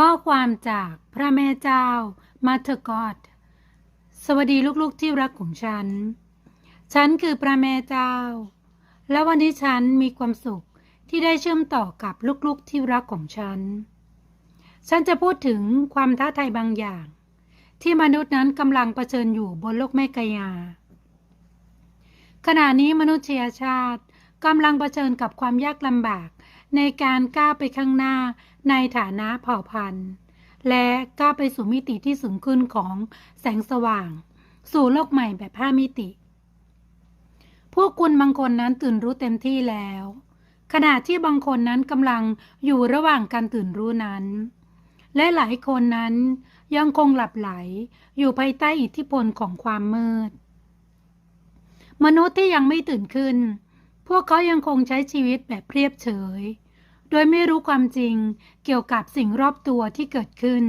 ข้อความจากพระแม่เจ้ามาเธอกอดสวัสดีลูกๆที่รักของฉัน ฉันคือพระแม่เจ้า และวันนี้ฉันมีความสุขที่ได้เชื่อมต่อกับลูกๆที่รักของฉัน ฉันจะพูดถึงความท้าทายบางอย่าง ที่มนุษย์นั้นกำลังเผชิญอยู่บนโลกแม่กายา ขณะนี้มนุษยชาติกำลังเผชิญกับความยากลำบาก ในการก้าวไปข้างหน้าในฐานะเผ่าพันธุ์ และก้าวไปสู่มิติที่สูงขึ้นของแสงสว่าง สู่โลกใหม่แบบห้ามิติ พวกคุณบางคนนั้นตื่นรู้เต็มที่แล้ว ขณะที่บางคนนั้นกำลังอยู่ระหว่างการตื่นรู้นั้น และหลายคนนั้นยังคงหลับไหลอยู่ภายใต้อิทธิพลของความมืด มนุษย์ที่ยังไม่ตื่นขึ้น พวกเขายังคงใช้ชีวิตแบบเรียบเฉย โดยไม่รู้ความจริงเกี่ยวกับสิ่งรอบตัวที่เกิดขึ้น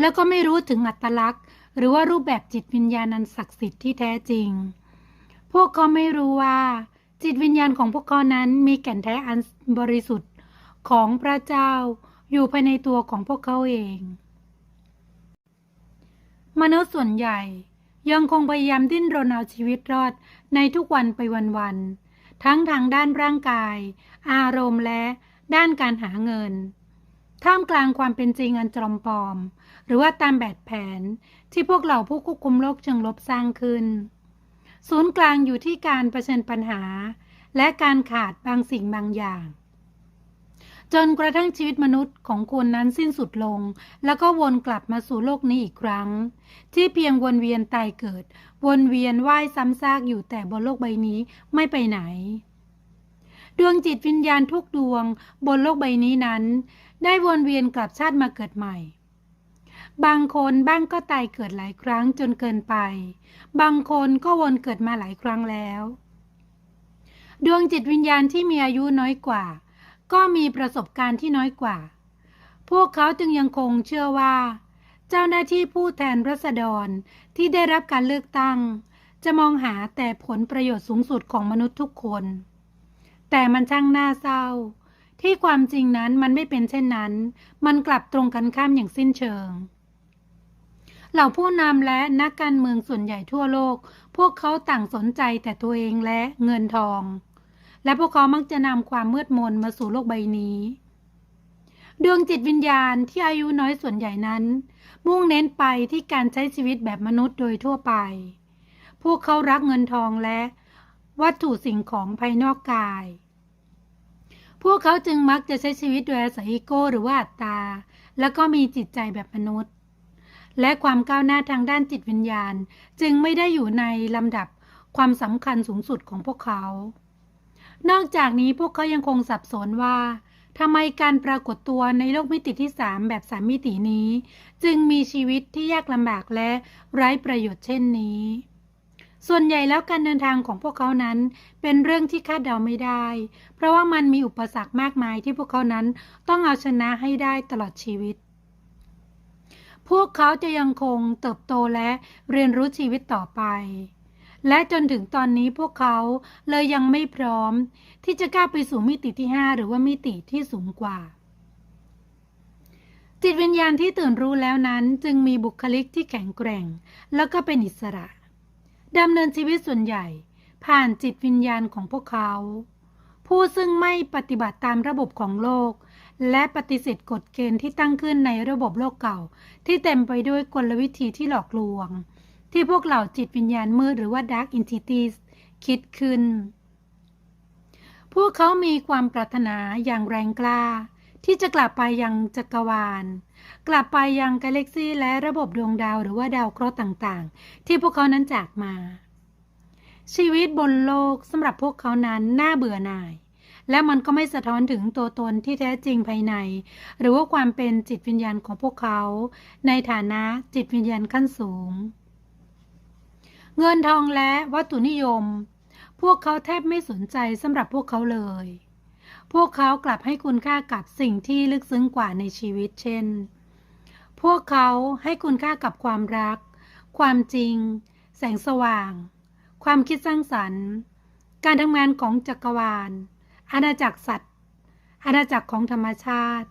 แล้วก็ไม่รู้ถึงอัตลักษณ์ หรือว่ารูปแบบจิตวิญญาณอันศักดิ์สิทธิ์ที่แท้จริง พวกเขาไม่รู้ว่าจิตวิญญาณของพวกเขานั้นมีแก่นแท้อันบริสุทธิ์ของพระเจ้าอยู่ภายในตัวของพวกเขาเอง มนุษย์ส่วนใหญ่ ยังคงพยายามดิ้นรนเอาชีวิตรอดในทุกวันไปวันๆ ทั้งทางด้านร่างกาย อารมณ์และด้านการหาเงิน ท่ามกลางความเป็นจริงอันจอมปลอม หรือว่าตามแบบแผนที่พวกเหล่าผู้ควบคุมโลกเชิงลบสร้างขึ้น ศูนย์กลางอยู่ที่การเผชิญปัญหา และการขาดบางสิ่งบางอย่าง จนกระทั่งชีวิตมนุษย์ของคุณนั้นสิ้นสุดลง แล้วก็วนกลับมาสู่โลกนี้อีกครั้ง ที่เพียงวนเวียนตายเกิด วนเวียนว่ายซ้ำซากอยู่แต่บนโลกใบนี้ไม่ไปไหน ดวงจิตวิญญาณทุกดวง บนโลกใบนี้นั้น ได้วนเวียนกลับชาติมาเกิดใหม่ บางคนบ้างก็ตายเกิดหลายครั้งจนเกินไป บางคนก็วนเกิดมาหลายครั้งแล้ว ดวงจิตวิญญาณที่มีอายุน้อยกว่า ก็มีประสบการณ์ที่น้อยกว่า พวกเขาจึงยังคงเชื่อว่า เจ้าหน้าที่ผู้แทนรัษฎรที่ได้รับการเลือกตั้ง จะมองหาแต่ผลประโยชน์สูงสุดของมนุษย์ทุกคน แต่มันช่างน่าเศร้า ที่ความจริงนั้นมันไม่เป็นเช่นนั้น มันกลับตรงกันข้ามอย่างสิ้นเชิงเหล่าผู้นำและนักการเมืองส่วนใหญ่ทั่วโลก พวกเขาต่างสนใจแต่ตัวเองและเงินทอง และพวกเขามักจะนำความมืดมนมาสู่โลกใบนี้ ดวงจิตวิญญาณที่อายุน้อยส่วนใหญ่นั้น มุ่งเน้นไปที่การใช้ชีวิตแบบมนุษย์โดยทั่วไป พวกเขารักเงินทองและวัตถุสิ่งของภายนอกกาย พวกเขาจึงมักจะใช้ชีวิตโดยอาศัยอีโก้หรือว่าอัตตา แล้วก็มีจิตใจแบบมนุษย์ และความก้าวหน้าทางด้านจิตวิญญาณ จึงไม่ได้อยู่ในลำดับความสำคัญสูงสุดของพวกเขา นอกจากนี้พวกเขายังคงสับสนว่าทำไมการปรากฏตัวในโลกมิติที่สามแบบสามมิตินี้ จึงมีชีวิตที่ยากลำบากและไร้ประโยชน์เช่นนี้ ส่วนใหญ่แล้วการเดินทางของพวกเขานั้น เป็นเรื่องที่คาดเดาไม่ได้ เพราะว่ามันมีอุปสรรคมากมายที่พวกเขานั้นต้องเอาชนะให้ได้ตลอดชีวิต พวกเขาจะยังคงเติบโตและเรียนรู้ชีวิตต่อไป และจนถึงตอนนี้พวกเขาเลยยังไม่พร้อม ที่จะกล้าไปสู่มิติที่ 5 หรือว่ามิติที่สูงกว่า จิตวิญญาณที่ตื่นรู้แล้วนั้นจึงมีบุคลิกที่แข็งแกร่ง แล้วก็เป็นอิสระดำเนินชีวิตส่วนใหญ่ ผ่านจิตวิญญาณของพวกเขา ผู้ซึ่งไม่ปฏิบัติตามระบบของโลก และปฏิเสธกฎเกณฑ์ที่ตั้งขึ้นในระบบโลกเก่า ที่เต็มไปด้วยกลวิธีที่หลอกลวง ที่พวกเหล่าจิตวิญญาณมืดหรือว่า Dark Entities คิดขึ้น พวกเขามีความปรารถนาอย่างแรงกล้า ที่จะกลับไปยังจักรวาล กลับไปยังกาแล็กซีและระบบดวงดาวหรือว่าดาวเคราะห์ต่างๆ ที่พวกเขานั้นจากมา ชีวิตบนโลกสำหรับพวกเขานั้นน่าเบื่อหน่ายและมันก็ไม่สะท้อนถึงตัวตนที่แท้จริงภายใน หรือว่าความเป็นจิตวิญญาณของพวกเขา ในฐานะจิตวิญญาณขั้นสูง เงินทองและวัตถุนิยม พวกเขาแทบไม่สนใจสำหรับพวกเขาเลย พวกเขากลับให้คุณค่ากับสิ่งที่ลึกซึ้งกว่าในชีวิตเช่น พวกเขาให้คุณค่ากับความรัก ความจริง แสงสว่าง ความคิดสร้างสรรค์ การทำงานของจักรวาล อาณาจักรสัตว์ อาณาจักรของธรรมชาติ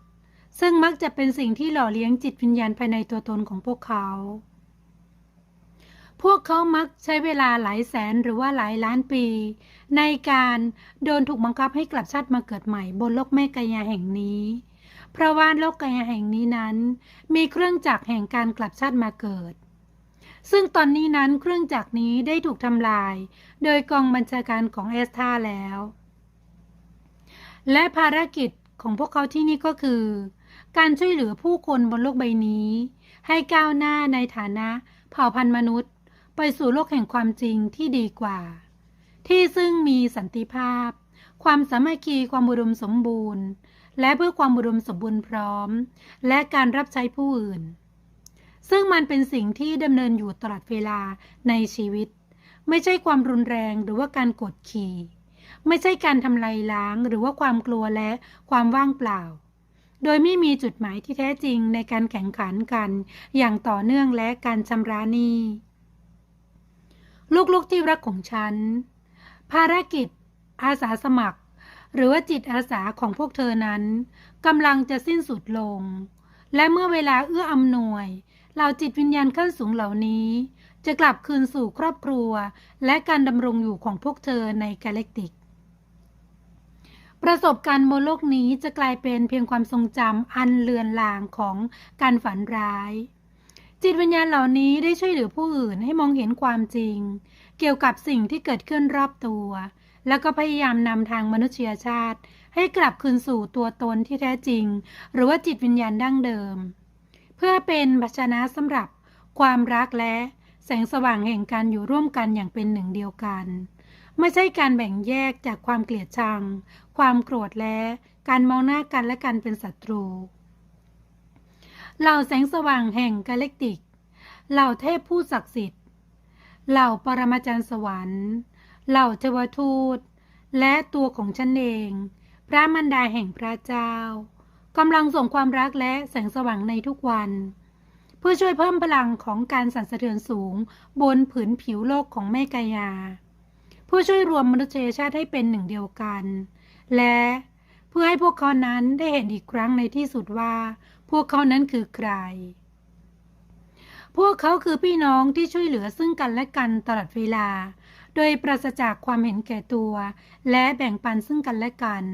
ซึ่งมักจะเป็นสิ่งที่หล่อเลี้ยงจิตวิญญาณภายในตัวตนของพวกเขา พวกเขามักใช้เวลาหลายแสนหรือว่าหลายล้านปี ในการโดนถูกบังคับให้กลับชาติมาเกิดใหม่บนโลกแม่กายาแห่งนี้ เพราะว่าโลกกายาแห่งนี้นั้น มีเครื่องจักรแห่งการกลับชาติมาเกิด ซึ่งตอนนี้นั้นเครื่องจักรนี้ได้ถูกทำลาย โดยกองบัญชาการของเอสธาแล้ว และภารกิจของพวกเขาที่นี่ก็คือ การช่วยเหลือผู้คนบนโลกใบนี้ ให้ก้าวหน้าในฐานะเผ่าพันธุ์มนุษย์ ไปสู่โลกแห่งความจริงที่ดีกว่า ที่ซึ่งมีสันติภาพ ความสามัคคีความอุดมสมบูรณ์ และเพื่อความอุดมสมบูรณ์พร้อม และการรับใช้ผู้อื่น ซึ่งมันเป็นสิ่งที่ดำเนินอยู่ตลอดเวลาในชีวิต ไม่ใช่ความรุนแรงหรือว่าการกดขี่ ไม่ใช่การทำลายล้างหรือว่าความกลัวและความว่างเปล่าโดยไม่มีจุดหมายที่แท้จริงในการแข่งขันกัน อย่างต่อเนื่องและการชำระหนี้ ลูกๆที่รักของฉัน ภารกิจ อาสาสมัคร หรือว่าจิตอาสาของพวกเธอนั้นกำลังจะสิ้นสุดลง และเมื่อเวลาเอื้ออำนวยเหล่าจิตวิญญาณขั้นสูงเหล่านี้ จะกลับคืนสู่ครอบครัว และการดำรงอยู่ของพวกเธอในกาแล็กติก ประสบการณ์บนโลกนี้จะกลายเป็นเพียงความทรงจำอันเลือนลางของการฝันร้าย จิตวิญญาณเหล่านี้ได้ช่วยเหลือผู้อื่นให้มองเห็นความจริง เกี่ยวกับสิ่งที่เกิดขึ้นรอบตัว แล้วก็พยายามนำทางมนุษยชาติ ให้กลับคืนสู่ตัวตนที่แท้จริง หรือว่าจิตวิญญาณดั้งเดิม เพื่อเป็นภาชนะสำหรับความรักและแสงสว่างแห่งการอยู่ร่วมกันอย่างเป็นหนึ่งเดียวกัน ไม่ใช่การแบ่งแยกจากความเกลียดชัง ความโกรธและการมองหน้ากันและกันเป็นศัตรู เหล่าแสงสว่างแห่งกาแล็กติก เหล่าเทพผู้ศักดิ์สิทธิ์ เหล่าปรมาจารย์สวรรค์ เหล่าเทวทูต และตัวของฉันเอง พระมันดาแห่งพระเจ้ากำลังส่งความรักและแสงสว่างในทุกวัน เพื่อช่วยเพิ่มพลังของการสั่นสะเทือนสูง บนผืนผิวโลกของแม่กายา เพื่อช่วยรวมมนุษยชาติให้เป็นหนึ่งเดียวกัน และเพื่อให้พวกเขานั้นได้เห็นอีกครั้งในที่สุดว่า พวกเขานั้นคือใคร พวกเขาคือพี่น้องที่ช่วยเหลือซึ่งกันและกันตลอดเวลา โดยปราศจากความเห็นแก่ตัว และแบ่งปันซึ่งกันและกัน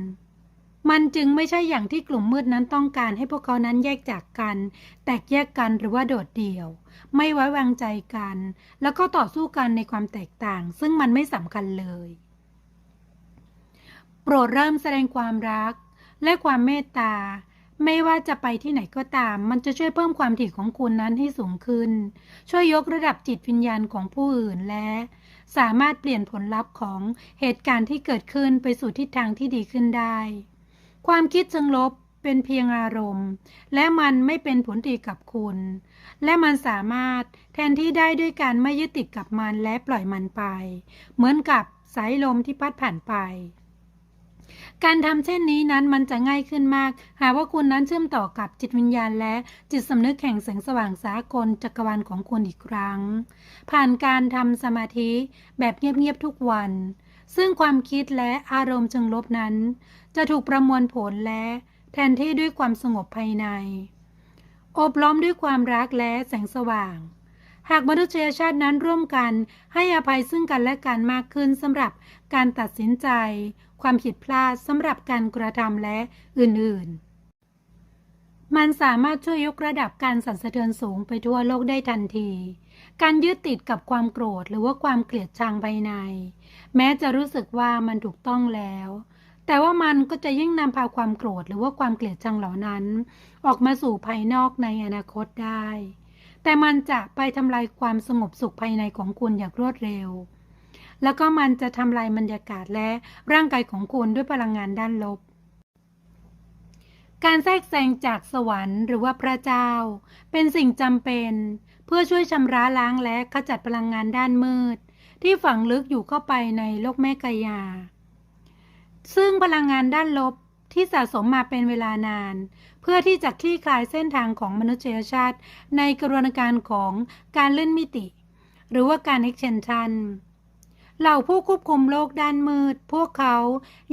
มันจึงไม่ใช่อย่างที่กลุ่มมืดนั้นต้องการให้พวกเขานั้นแยกจากกัน แตกแยกกันหรือว่าโดดเดี่ยว ไม่ไว้วางใจกัน แล้วก็ต่อสู้กันในความแตกต่าง ซึ่งมันไม่สำคัญเลยโปรดเริ่มแสดงความรักและความเมตตา ไม่ว่าจะไปที่ไหนก็ตาม มันจะช่วยเพิ่มความถี่ของคุณนั้นให้สูงขึ้น ช่วยยกระดับจิตวิญญาณของผู้อื่นและ สามารถเปลี่ยนผลลัพธ์ของเหตุการณ์ที่เกิดขึ้นไปสู่ทิศทางที่ดีขึ้นได้ ความคิดเชิงลบเป็นเพียงอารมณ์ และมันไม่เป็นผลดีกับคุณ และมันสามารถแทนที่ได้ด้วยการไม่ยึดติดกับมันและปล่อยมันไป เหมือนกับสายลมที่พัดผ่านไป การทำเช่นนี้นั้นมันจะง่ายขึ้นมาก หากว่าคุณนั้นเชื่อมต่อกับจิตวิญญาณและจิตสำนึกแห่งแสงสว่างสากลจักรวาลของคุณอีกครั้ง ผ่านการทำสมาธิแบบเงียบๆทุกวัน ซึ่งความคิดและอารมณ์เชิงลบนั้น จะถูกประมวลผลและแทนที่ด้วยความสงบภายใน อบล้อมด้วยความรักและแสงสว่าง หากมนุษยชาตินั้นร่วมกัน ให้อภัยซึ่งกันและกันมากขึ้นสำหรับการตัดสินใจ ความผิดพลาดสำหรับการกระทำและอื่นๆ มันสามารถช่วยยกระดับการสั่นสะเทือนสูงไปทั่วโลกได้ทันที การยึดติดกับความโกรธหรือว่าความเกลียดชังภายใน แม้จะรู้สึกว่ามันถูกต้องแล้วแต่ว่ามันก็จะยิ่งนำพาความโกรธหรือว่าความเกลียดชังเหล่านั้น ออกมาสู่ภายนอกในอนาคตได้ แต่มันจะไปทำลายความสงบสุขภายในของคุณอย่างรวดเร็ว แล้วก็มันจะทำลายบรรยากาศและร่างกายของคุณด้วยพลังงานด้านลบ การแทรกแซงจากสวรรค์หรือว่าพระเจ้า เป็นสิ่งจำเป็น เพื่อช่วยชำระล้างและขจัดพลังงานด้านมืด ที่ฝังลึกอยู่เข้าไปในโลกแม่กายา ซึ่งพลังงานด้านลบ ที่สะสมมาเป็นเวลานาน เพื่อที่จะคลี่คลายเส้นทางของมนุษยชาติ ในกระบวนการของการเลื่อนมิติ หรือว่าการ extension เหล่าผู้ควบคุมโลกด้านมืด พวกเขา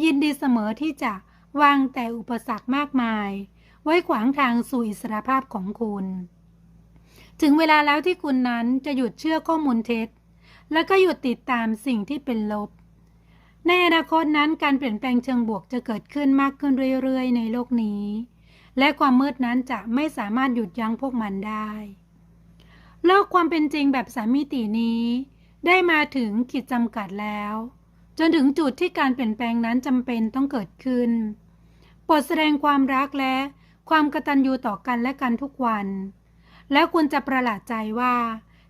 ยินดีเสมอที่จะวางแต่อุปสรรคมากมาย ไว้ขวางทางสู่อิสรภาพของคุณ ถึงเวลาแล้วที่คุณนั้นจะหยุดเชื่อข้อมูลเท็จ และก็หยุดติดตามสิ่งที่เป็นลบ ในอนาคตนั้นการเปลี่ยนแปลงเชิงบวกจะเกิดขึ้นมากขึ้นเรื่อยๆ ในโลกนี้ และความมืดนั้นจะไม่สามารถหยุดยั้งพวกมันได้ โลกความเป็นจริงแบบสามมิตินี้ ได้มาถึงขีดจำกัดแล้ว จนถึงจุดที่การเปลี่ยนแปลงนั้นจำเป็นต้องเกิดขึ้นโปรดแสดงความรักและความกตัญญูต่อกันและกันทุกวัน แล้วคุณจะประหลาดใจว่า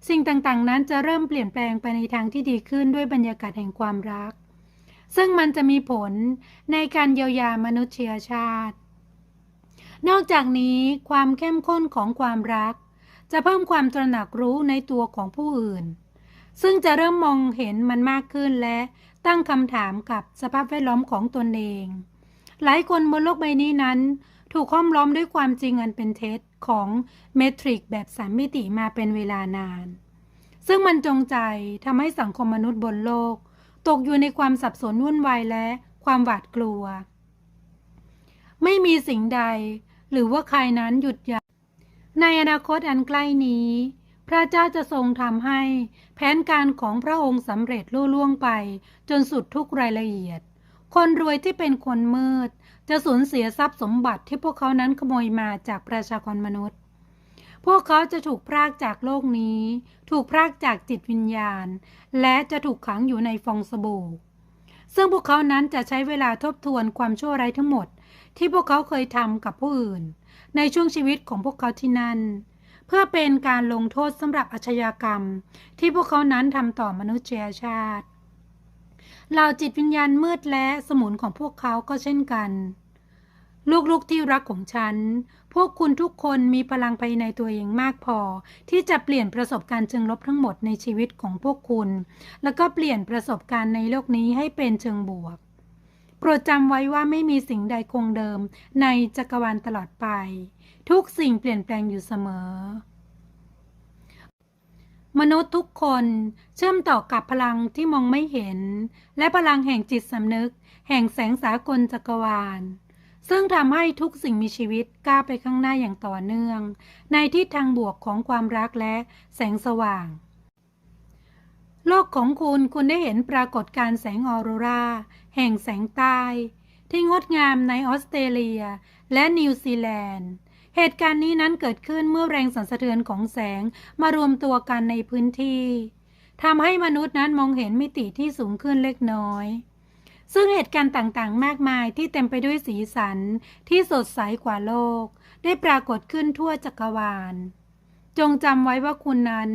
สิ่งต่างๆ นั้นจะเริ่มเปลี่ยนแปลงไปในทางที่ดีขึ้นด้วยบรรยากาศแห่งความรัก ซึ่งมันจะมีผลในการเยียวยามนุษยชาติ นอกจากนี้ความเข้มข้นของความรัก จะเพิ่มความตระหนักรู้ในตัวของผู้อื่น ซึ่งจะเริ่มมองเห็นมันมากขึ้นและตั้งคำถามกับสภาพแวดล้อมของตนเอง หลายคนบนโลกใบนี้นั้น ถูกห้อมล้อมด้วยความจริงอันเป็นเท็จของเมทริกแบบสามมิติมาเป็นเวลานาน ซึ่งมันจงใจทำให้สังคมมนุษย์บนโลก ตกอยู่ในความสับสนวุ่นวายและความหวาดกลัว ไม่มีสิ่งใด หรือว่าใครนั้นหยุดยั้งในอนาคตอันใกล้นี้ พระเจ้าจะทรงทำให้แผนการของพระองค์สำเร็จลุล่วงไป จนสุดทุกรายละเอียด คนรวยที่เป็นคนมืด จะสูญเสียทรัพย์สมบัติที่พวกเขานั้นขโมยมาจากประชากรมนุษย์ พวกเขาจะถูกพรากจากโลกนี้ ถูกพรากจากจิตวิญญาณ และจะถูกขังอยู่ในฟองสบู่ ซึ่งพวกเขานั้นจะใช้เวลาทบทวนความชั่วร้ายทั้งหมด ที่พวกเขาเคยทำกับผู้อื่น ในช่วงชีวิตของพวกเขาที่นั่น เพื่อเป็นการลงโทษสำหรับอาชญากรรม ที่พวกเขานั้นทำต่อมนุษยชาติเหล่าจิตวิญญาณมืดและสมุนของพวกเขาก็เช่นกัน ลูกๆที่รักของฉัน พวกคุณทุกคนมีพลังภายในตัวเองมากพอ ที่จะเปลี่ยนประสบการณ์เชิงลบทั้งหมดในชีวิตของพวกคุณ แล้วก็เปลี่ยนประสบการณ์ในโลกนี้ให้เป็นเชิงบวก โปรดจำไว้ว่าไม่มีสิ่งใดคงเดิมในจักรวาลตลอดไป ทุกสิ่งเปลี่ยนแปลงอยู่เสมอมนุษย์ทุกคนเชื่อมต่อกับพลังที่มองไม่เห็น และพลังแห่งจิตสำนึก แห่งแสงสากลจักรวาล ซึ่งทำให้ทุกสิ่งมีชีวิตก้าวไปข้างหน้าอย่างต่อเนื่อง ในทิศทางบวกของความรักและแสงสว่าง โลกของคุณคุณได้เห็นปรากฏการแสงออโรราแห่งแสงใต้ที่งดงามในออสเตรเลีย และนิวซีแลนด์เหตุการณ์นี้นั้นเกิดขึ้นเมื่อแรงสั่นสะเทือนของแสงมารวมตัวกันในพื้นที่ทำให้มนุษย์นั้นมองเห็นมิติที่สูงขึ้นเล็กน้อย ซึ่งเหตุการณ์ต่างๆ มากมายที่เต็มไปด้วยสีสันที่สดใสกว่าโลก ได้ปรากฏขึ้นทั่วจักรวาล จงจำไว้ว่าคุณนั้น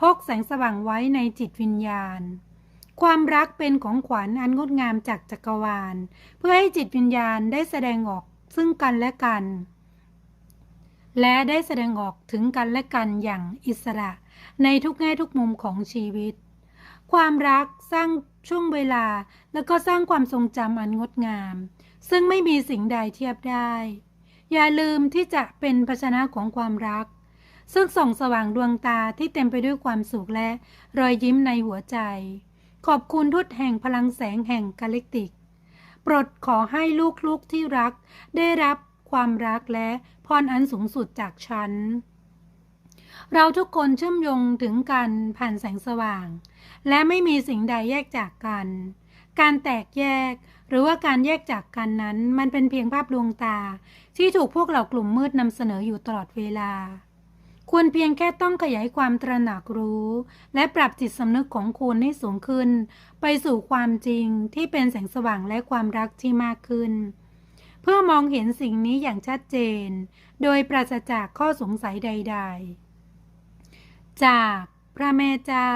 พกแสงสว่างไว้ในจิตวิญญาณ ความรักเป็นของขวัญอันงดงามจากจักรวาล เพื่อให้จิตวิญญาณได้แสดงออกซึ่งกันและกัน และได้แสดงออกถึงกันและกันอย่างอิสระ ในทุกแง่ทุกมุมของชีวิต ความรักสร้าง ช่วงเวลาแล้วก็สร้างความทรงจำอันงดงาม ซึ่งไม่มีสิ่งใดเทียบได้ อย่าลืมที่จะเป็นภาชนะของความรัก ซึ่งส่องสว่างดวงตาที่เต็มไปด้วยความสุขและรอยยิ้มในหัวใจ ขอบคุณทุตแห่งพลังแสงแห่งกาล็กติก โปรดขอให้ลูกๆที่รักได้รับความรักและพรอันสูงสุดจากฉัน เราทุกคนเชื่อมโยงถึงกันผ่านแสงสว่าง และไม่มีสิ่งใดแยกจากกัน การแตกแยกหรือว่าการแยกจากกันนั้น มันเป็นเพียงภาพลวงตา ที่ถูกพวกเหล่ากลุ่มมืดนำเสนออยู่ตลอดเวลาคุณเพียงแค่ต้องขยายความตระหนักรู้ และปรับจิตสำนึกของคุณให้สูงขึ้น ไปสู่ความจริงที่เป็นแสงสว่างและความรักที่มากขึ้น เพื่อมองเห็นสิ่งนี้อย่างชัดเจน โดยปราศจากข้อสงสัยใด ๆ จากพระแม่เจ้า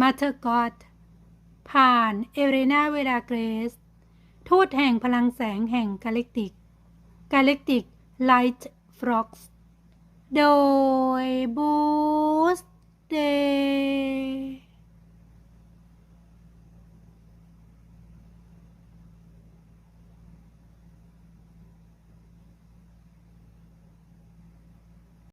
มาเธอกอตผ่านเอเรนาเวลาเกรส ทูตแห่งพลังแสงแห่งกาเล็กติก กาเล็กติกไลท์ฟร็อกสโดยบูสเต